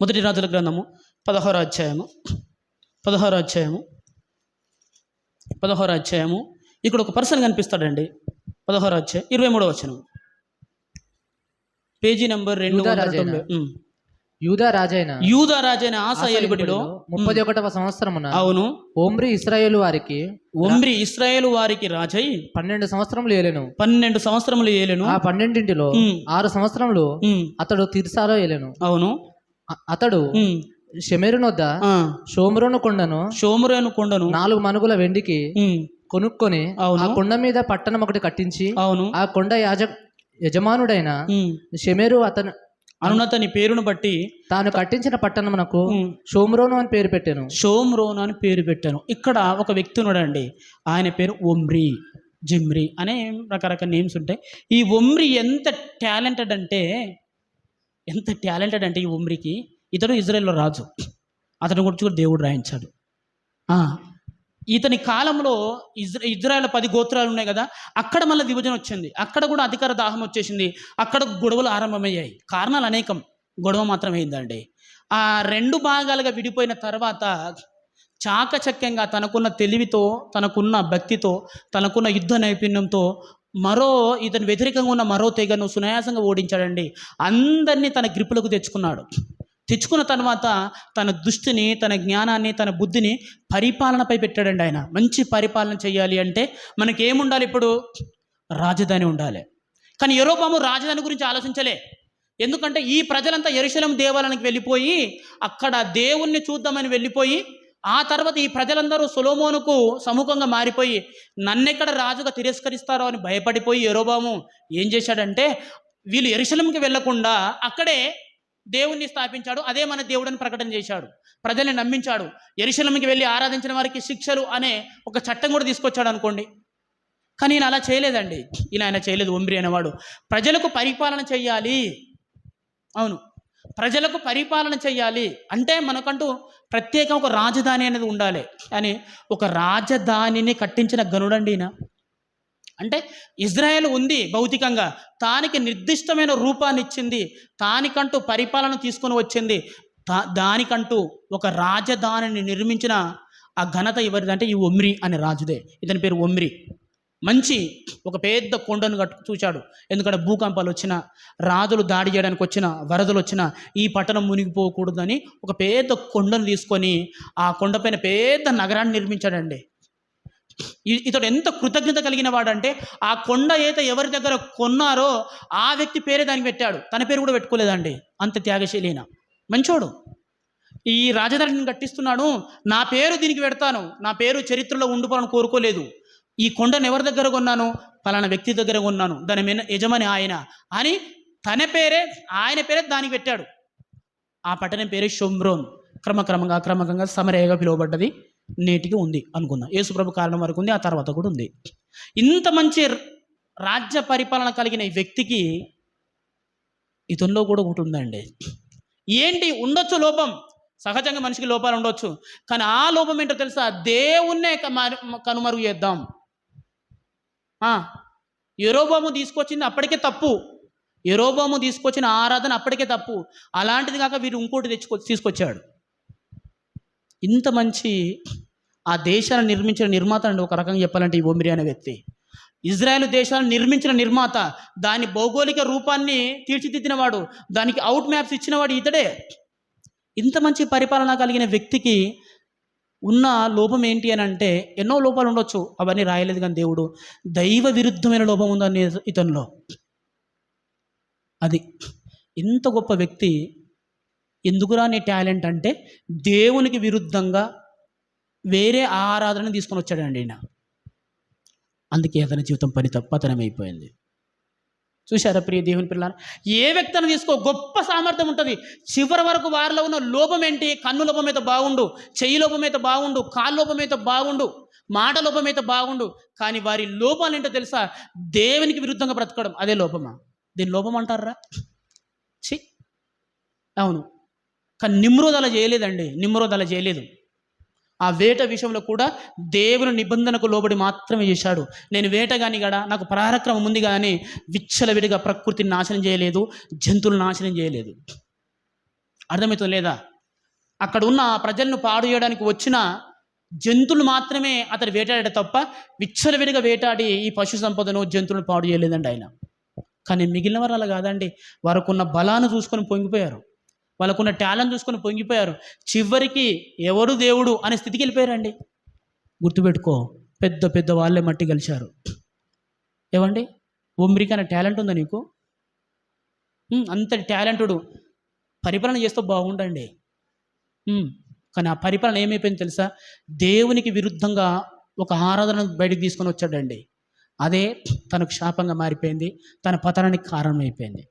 మొదటి రాజుల గ్రంథము పదహారో అధ్యాయము పదహారో అధ్యాయము పదహారో అధ్యాయము. ఇక్కడ ఒక పర్సన్ కనిపిస్తాడండి. పదహారో అధ్యాయం ఇరవై మూడో వచనం. పేజీ నెంబర్ రెండు యూదా రాజైన. యూదా రాజైన. ఆశ ముప్పై ఒకటవ సంవత్సరమున అవును. ఓమ్రి ఇస్రాయేలు వారికి ఒమ్రి ఇస్రాయేలు వారికి రాజై పన్నెండు సంవత్సరములు ఏలెను. పన్నెండు సంవత్సరములు ఏలెను. ఆ పన్నెండింటిలో. ఆరు సంవత్సరములు. అతడు తిర్సాలో ఏలెను. అవును. అతడు. షెమెరునొద్ద. షోమ్రోను కొండను షోమురేను కొండను నాలుగు మనుగుల వెండికి. కొనుక్కొని. ఆ కొండ మీద పట్టణం ఒకటి కట్టించి అవును ఆ కొండ యాజ యజమానుడైన. షెమెరు అతను అనునతని పేరును బట్టి తాను కట్టించిన పట్టణమునకు ఉమ్. షోమ్రోను అని పేరు పెట్టాను షోమ్రోన్ అని పేరు పెట్టాను ఇక్కడ ఒక వ్యక్తి ఉన్నాడండి ఆయన పేరు ఒమ్రి జిమ్రి అనే రకరకాల నేమ్స్ ఉంటాయి ఈ ఒమ్రి ఎంత టాలెంటెడ్ అంటే ఎంత టాలెంటెడ్ అంటే ఈ ఉమ్రికి ఇతడు ఇజ్రాయెల్లో రాజు. అతని గురించి కూడా దేవుడు రాయించాడు. ఇతని కాలంలో ఇజ్రా ఇజ్రాయెల్ పది గోత్రాలు ఉన్నాయి కదా అక్కడ మళ్ళీ విభజన వచ్చింది. అక్కడ కూడా అధికార దాహం వచ్చేసింది. అక్కడ గొడవలు ఆరంభమయ్యాయి. కారణాలు అనేకం. గొడవ మాత్రం అయిందండి ఆ రెండు భాగాలుగా విడిపోయిన తర్వాత చాకచక్యంగా తనకున్న తెలివితో తనకున్న భక్తితో తనకున్న యుద్ధ నైపుణ్యంతో మరో ఇతని వ్యతిరేకంగా ఉన్న మరో తెగను సునాయాసంగా ఓడించాడండి. అందరినీ తన గ్రిప్పులకు తెచ్చుకున్నాడు. తెచ్చుకున్న తర్వాత తన దృష్టిని తన జ్ఞానాన్ని తన బుద్ధిని పరిపాలనపై పెట్టాడండి ఆయన. మంచి పరిపాలన చేయాలి అంటే మనకి ఏముండాలి ఇప్పుడు? రాజధాని ఉండాలి. కానీ ఎరోబాము రాజధాని గురించి ఆలోచించలే. ఎందుకంటే ఈ ప్రజలంతా ఎరుశలం దేవాలయానికి వెళ్ళిపోయి అక్కడ దేవుణ్ణి చూద్దామని వెళ్ళిపోయి ఆ తర్వాత ఈ ప్రజలందరూ సులోమోనుకు సముఖంగా మారిపోయి నన్నెక్కడ రాజుగా తిరస్కరిస్తారో అని భయపడిపోయి ఎరోబాము ఏం చేశాడంటే వీళ్ళు ఎరుశలంకి వెళ్ళకుండా అక్కడే దేవుణ్ణి స్థాపించాడు అదే మన దేవుడని ప్రకటన చేశాడు. ప్రజల్ని నమ్మించాడు. ఎరుశలంకి వెళ్ళి ఆరాధించిన వారికి శిక్షలు అనే ఒక చట్టం కూడా తీసుకొచ్చాడు అనుకోండి. కానీ ఈయన అలా చేయలేదండి. ఈయన ఆయన చేయలేదు ఒంబ్రి అనేవాడు. ప్రజలకు పరిపాలన చేయాలి. అవును. ప్రజలకు పరిపాలన చేయాలి అంటే మనకంటూ ప్రత్యేకం ఒక రాజధాని అనేది ఉండాలి. అని ఒక రాజధానిని కట్టించిన గనుడండి ఈయన. అంటే ఇజ్రాయెల్ ఉంది భౌతికంగా. తానికి నిర్దిష్టమైన రూపాన్ని ఇచ్చింది. తానికంటూ పరిపాలన తీసుకొని వచ్చింది. దా దానికంటూ ఒక రాజధానిని నిర్మించిన ఆ ఘనత ఎవరిదంటే ఈ ఒమ్రి అనే రాజుదే. ఇతని పేరు ఒమ్రి. మంచి ఒక పెద్ద కొండను కట్టు చూచాడు ఎందుకంటే భూకంపాలు వచ్చిన రాజులు దాడి చేయడానికి వచ్చిన వరదలు వచ్చిన ఈ పట్టణం మునిగిపోకూడదని ఒక పెద్ద కొండను తీసుకొని ఆ కొండపైన పెద్ద నగరాన్ని నిర్మించాడండి. ఇతడు ఎంత కృతజ్ఞత కలిగిన వాడంటే ఆ కొండ ఈత ఎవరి దగ్గర కొన్నారో ఆ వ్యక్తి పేరే దానికి పెట్టాడు. తన పేరు కూడా పెట్టుకోలేదండి. అంత త్యాగశీలిన మంచోడు. ఈ రాజధానిని కట్టిస్తున్నాను నా పేరు దీనికి పెడతాను నా పేరు చరిత్రలో ఉండిపోవాలని కోరుకోలేదు. ఈ కొండను ఎవరి దగ్గర కొన్నాను? పలానా వ్యక్తి దగ్గర కొన్నాను. దాని మీద యజమాని ఆయన. అని తన పేరే ఆయన పేరే దానికి పెట్టాడు. ఆ పట్టణం పేరే షొమ్రోన్. క్రమక్రమంగా క్రమక్రమంగా సమరేగా పిలువబడ్డది. నేటికి ఉంది అనుకుందాం. యేసుప్రభు కారణం వరకు ఉంది ఆ తర్వాత కూడా ఉంది. ఇంత మంచి రాజ్య పరిపాలన కలిగిన ఈ వ్యక్తికి ఇతనిలో కూడా ఒకటి ఉందండి. ఏంటి? ఉండొచ్చు లోపం. సహజంగా మనిషికి లోపాలు ఉండొచ్చు. కానీ ఆ లోపం ఏంటో తెలుసా? దేవుణ్ణే కనుమరుగు చేద్దాం. ఎరోబాము తీసుకొచ్చింది అప్పటికే తప్పు. ఎరోబాము తీసుకొచ్చిన ఆరాధన అప్పటికే తప్పు. అలాంటిది కాక వీరు ఇంకోటి తెచ్చుకొ తీసుకొచ్చాడు. ఇంత మంచి ఆ దేశాన్ని నిర్మించిన నిర్మాత అండి ఒక రకంగా చెప్పాలంటే ఈ ఒమిరి అనే వ్యక్తి. ఇజ్రాయెల్ దేశాలను నిర్మించిన నిర్మాత దాని భౌగోళిక రూపాన్ని తీర్చిదిద్దినవాడు దానికి అవుట్ మ్యాప్స్ ఇచ్చినవాడు ఇతడే. ఇంత మంచి పరిపాలన కలిగిన వ్యక్తికి ఉన్న లోపం ఏంటి అని అంటే ఎన్నో లోపాలు ఉండొచ్చు. అవన్నీ రాయలేదు కానీ దేవుడు. దైవ విరుద్ధమైన లోపం ఉందని ఇతనిలో? అది. ఇంత గొప్ప వ్యక్తి ఎందుకురా నీ టాలెంట్ అంటే దేవునికి విరుద్ధంగా వేరే ఆరాధన తీసుకొని వచ్చాడండి ఈయన. అందుకే అతని జీవితం పని తప్పతనమైపోయింది చూశారా ప్రియ దేవుని పిల్లలు? ఏ వ్యక్తిని తీసుకో గొప్ప సామర్థ్యం ఉంటుంది. చివరి వరకు వారిలో ఉన్న లోపం ఏంటి? కన్ను లోపం అయితే బాగుండు చెయ్యి లోపం అయితే బాగుండు కాలు లోపం అయితే బాగుండు మాట లోపం అయితే బాగుండు కానీ వారి లోపాలు ఏంటో తెలుసా? దేవునికి విరుద్ధంగా బ్రతకడం. అదే లోపమా? దీని లోపం అంటారా? చి అవును. కానీ నిమ్రోదల చేయలేదండి. నిమ్రోదల చేయలేదు. ఆ వేట విషయంలో కూడా దేవుని నిబంధనకు లోబడి మాత్రమే చేశాడు. నేను వేటగాని గడా నాకు ప్రారక్రమం ఉంది కానీ విచ్చలవిడిగా ప్రకృతిని నాశనం చేయలేదు జంతువులు నాశనం చేయలేదు. అర్థమవుతుంది లేదా? అక్కడ ఉన్న ఆ ప్రజలను పాడు చేయడానికి వచ్చిన జంతువులు మాత్రమే అతడు వేటాడాడు తప్ప విచ్చలవిడిగా వేటాడి ఈ పశు సంపదను జంతువులను పాడు చేయలేదండి ఆయన. కానీ మిగిలిన వారు అలా కాదండి. వారికున్న బలాన్ని చూసుకొని పొంగిపోయారు. వాళ్ళకున్న టాలెంట్ చూసుకొని పొంగిపోయారు. చివరికి ఎవరు దేవుడు అనే స్థితికి వెళ్ళిపోయారండి. గుర్తుపెట్టుకో పెద్ద పెద్ద వాళ్ళే మట్టి కలిశారు. ఏమండి ఒమ్రికి అనే టాలెంట్ ఉందా నీకు? అంతటి టాలెంటుడు. పరిపాలన చేస్తే బాగుండండి. కానీ ఆ పరిపాలన ఏమైపోయింది తెలుసా? దేవునికి విరుద్ధంగా ఒక ఆరాధన బయటకు తీసుకొని వచ్చాడండి. అదే తనకు శాపంగా మారిపోయింది తన పతనానికి కారణమైపోయింది.